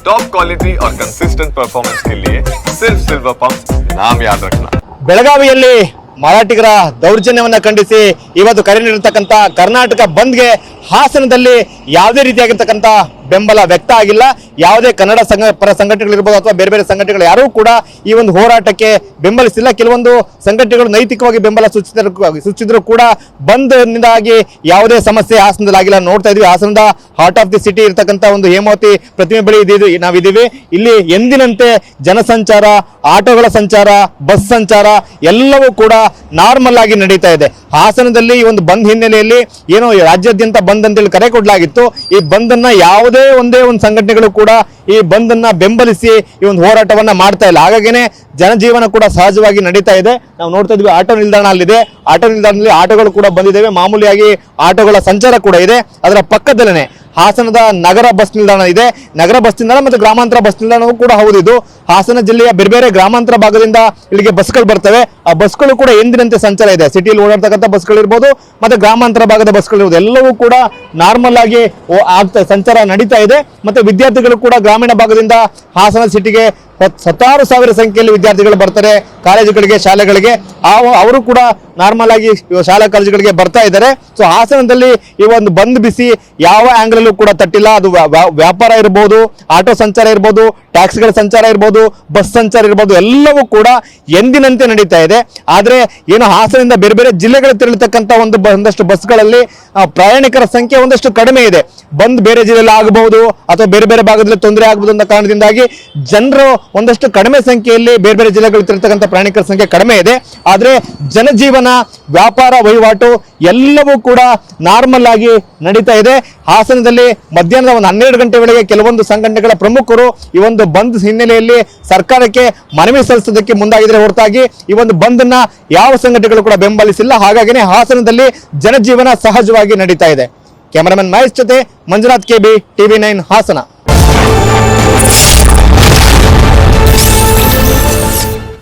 Top quality और consistent performance के लिए सिर्फ सिल्वर पंप नाम याद रखना ಬೆಳಗಾವಿಯಲ್ಲಿ ಮರಾಠಿಗರ ದೌರ್ಜನ್ಯವನ್ನ ಖಂಡಿಸಿ ಇವತ್ತು ಕರೆ ನೀಡಿರ್ತಕ್ಕಂಥ ಕರ್ನಾಟಕ ಬಂದ್ಗೆ ಹಾಸನದಲ್ಲಿ ಯಾವುದೇ ರೀತಿಯಾಗಿರ್ತಕ್ಕಂಥ ಬೆಂಬಲ ವ್ಯಕ್ತ ಆಗಿಲ್ಲ. ಯಾವುದೇ ಕನ್ನಡ ಸಂಘ ಪರ ಸಂಘಟನೆಗಳಿರ್ಬೋದು ಅಥವಾ ಬೇರೆ ಬೇರೆ ಸಂಘಟನೆಗಳು ಯಾರೂ ಕೂಡ ಈ ಒಂದು ಹೋರಾಟಕ್ಕೆ ಬೆಂಬಲಿಸಿಲ್ಲ. ಕೆಲವೊಂದು ಸಂಘಟನೆಗಳು ನೈತಿಕವಾಗಿ ಬೆಂಬಲ ಸೂಚಿಸಿದ್ರು ಸೂಚಿಸಿದ್ರು ಕೂಡ ಬಂದ್ನಿಂದಾಗಿ ಯಾವುದೇ ಸಮಸ್ಯೆ ಹಾಸನದಲ್ಲಿ ಆಗಿಲ್ಲ ನೋಡ್ತಾ ಇದೀವಿ ಹಾಸನದ ಹಾರ್ಟ್ ಆಫ್ ದಿ ಸಿಟಿ ಇರತಕ್ಕಂಥ ಒಂದು ಹೇಮಾವತಿ ಪ್ರತಿಮೆ ಬಳಿ ಇದ್ದೀವಿ ನಾವಿದ್ದೀವಿ. ಇಲ್ಲಿ ಎಂದಿನಂತೆ ಜನಸಂಚಾರ, ಆಟೋಗಳ ಸಂಚಾರ, ಬಸ್ ಸಂಚಾರ ಎಲ್ಲವೂ ಕೂಡ ನಾರ್ಮಲ್ ಆಗಿ ನಡೀತಾ ಇದೆ. ಹಾಸನದಲ್ಲಿ ಈ ಒಂದು ಬಂದ್ ಹಿನ್ನೆಲೆಯಲ್ಲಿ ಏನೋ ರಾಜ್ಯಾದ್ಯಂತ ಬಂದ್ ಅಂತೇಳಿ ಕರೆ ಕೊಡಲಾಗಿತ್ತು. ಈ ಬಂದ್ ಅನ್ನ ಯಾವುದೇ ಒಂದೇ ಒಂದು ಸಂಘಟನೆಗಳು ಕೂಡ ಈ ಬಂದ್ ಅನ್ನ ಬೆಂಬಲಿಸಿ ಈ ಒಂದು ಹೋರಾಟವನ್ನ ಮಾಡ್ತಾ ಇಲ್ಲ. ಹಾಗಾಗಿನೇ ಜನಜೀವನ ಕೂಡ ಸಹಜವಾಗಿ ನಡೀತಾ ಇದೆ. ನಾವು ನೋಡ್ತಾ ಇದ್ವಿ ಆಟೋ ನಿಲ್ದಾಣ ಅಲ್ಲಿದೆ. ಆಟೋ ನಿಲ್ದಾಣದಲ್ಲಿ ಆಟೋಗಳು ಕೂಡ ಬಂದಿದ್ದೇವೆ. ಮಾಮೂಲಿಯಾಗಿ ಆಟೋಗಳ ಸಂಚಾರ ಕೂಡ ಇದೆ. ಅದರ ಪಕ್ಕದಲ್ಲೇ ಹಾಸನದ ನಗರ ಬಸ್ ನಿಲ್ದಾಣ ಇದೆ. ನಗರ ಬಸ್ ನಿಲ್ದಾಣ ಮತ್ತು ಗ್ರಾಮಾಂತರ ಬಸ್ ನಿಲ್ದಾಣವೂ ಕೂಡ ಹೌದು ಇದು ಹಾಸನ ಜಿಲ್ಲೆಯ ಬೇರೆ ಬೇರೆ ಗ್ರಾಮಾಂತರ ಭಾಗದಿಂದ ಇಲ್ಲಿಗೆ ಬಸ್ಗಳು ಬರ್ತವೆ. ಆ ಬಸ್ಗಳು ಕೂಡ ಎಂದಿನಂತೆ ಸಂಚಾರ ಇದೆ. ಸಿಟಿಯಲ್ಲಿ ಓಡಾಡ್ತಕ್ಕಂಥ ಬಸ್ಗಳಿರ್ಬೋದು ಮತ್ತು ಗ್ರಾಮಾಂತರ ಭಾಗದ ಬಸ್ಗಳಿರ್ಬೋದು ಎಲ್ಲವೂ ಕೂಡ ನಾರ್ಮಲ್ ಆಗಿ ಆಗ್ತಾ ಸಂಚಾರ ನಡೀತಾ ಇದೆ. ಮತ್ತೆ ವಿದ್ಯಾರ್ಥಿಗಳು ಕೂಡ ಗ್ರಾಮೀಣ ಭಾಗದಿಂದ ಹಾಸನ ಸಿಟಿಗೆ ಸತ್ತಾರು ಸಾವಿರ ಸಂಖ್ಯೆಯಲ್ಲಿ ವಿದ್ಯಾರ್ಥಿಗಳು ಬರ್ತಾರೆ. ಕಾಲೇಜುಗಳಿಗೆ, ಶಾಲೆಗಳಿಗೆ. ಅವರು ಕೂಡ ನಾರ್ಮಲ್ ಆಗಿ ಶಾಲಾ ಕಾಲೇಜುಗಳಿಗೆ ಬರ್ತಾ ಇದ್ದಾರೆ. ಸೊ ಹಾಸನದಲ್ಲಿ ಈ ಒಂದು ಬಂದ್ ಬಿಸಿ ಯಾವ ಆಂಗಲ್ ಅಲ್ಲೂ ಕೂಡ ತಟ್ಟಿಲ್ಲ. ಅದು ವ್ಯಾ- ವ್ಯಾ- ವ್ಯಾಪಾರ ಇರ್ಬೋದು, ಆಟೋ ಸಂಚಾರ ಇರ್ಬೋದು ಟ್ಯಾಕ್ಸಿಗಳ ಸಂಚಾರ ಇರ್ಬೋದು ಬಸ್ ಸಂಚಾರ ಇರ್ಬೋದು, ಎಲ್ಲವೂ ಕೂಡ ಎಂದಿನಂತೆ ನಡೀತಾ ಇದೆ. ಆದರೆ ಏನು ಹಾಸನದಿಂದ ಬೇರೆ ಬೇರೆ ಜಿಲ್ಲೆಗಳು ತೆರಳತಕ್ಕಂಥ ಒಂದು ಒಂದಷ್ಟು ಬಸ್ಗಳಲ್ಲಿ ಪ್ರಯಾಣಿಕರ ಸಂಖ್ಯೆ ಒಂದಷ್ಟು ಕಡಿಮೆ ಇದೆ. ಬಂದ್ ಬೇರೆ ಜಿಲ್ಲೆಯಲ್ಲಿ ಆಗಬಹುದು ಅಥವಾ ಬೇರೆ ಬೇರೆ ಭಾಗದಲ್ಲಿ ತೊಂದರೆ ಆಗಬಹುದು ಅಂತ ಕಾರಣದಿಂದಾಗಿ ಜನರು ಒಂದಷ್ಟು ಕಡಿಮೆ ಸಂಖ್ಯೆಯಲ್ಲಿ ಬೇರೆ ಬೇರೆ ಜಿಲ್ಲೆಗಳು ತಿರ್ತಕ್ಕಂಥ ಪ್ರಯಾಣಿಕರ ಸಂಖ್ಯೆ ಕಡಿಮೆ ಇದೆ. ಆದರೆ ಜನಜೀವನ, ವ್ಯಾಪಾರ, ವಹಿವಾಟು ಎಲ್ಲವೂ ಕೂಡ ನಾರ್ಮಲ್ ಆಗಿ ನಡೀತಾ ಇದೆ. ಹಾಸನದಲ್ಲಿ ಮಧ್ಯಾಹ್ನದ ಒಂದು ಹನ್ನೆರಡು ಗಂಟೆ ವೇಳೆಗೆ ಕೆಲವೊಂದು ಸಂಘಟನೆಗಳ ಪ್ರಮುಖರು ಈ ಒಂದು ಬಂದ್ ಹಿನ್ನೆಲೆಯಲ್ಲಿ ಸರ್ಕಾರಕ್ಕೆ ಮನವಿ ಸಲ್ಲಿಸೋದಕ್ಕೆ ಮುಂದಾಗಿದ್ರೆ ಹೊರತಾಗಿ ಈ ಒಂದು ಬಂದ್ ಯಾವ ಸಂಘಟನೆಗಳು ಕೂಡ ಬೆಂಬಲಿಸಿಲ್ಲ. ಹಾಗಾಗಿನೇ ಹಾಸನದಲ್ಲಿ ಜನಜೀವನ ಸಹಜವಾಗಿ ನಡೀತಾ ಇದೆ. ಕ್ಯಾಮರಾಮನ್ ಮಹೇಶ್ ಜೊತೆ Manjunath KB TV nine Hassan.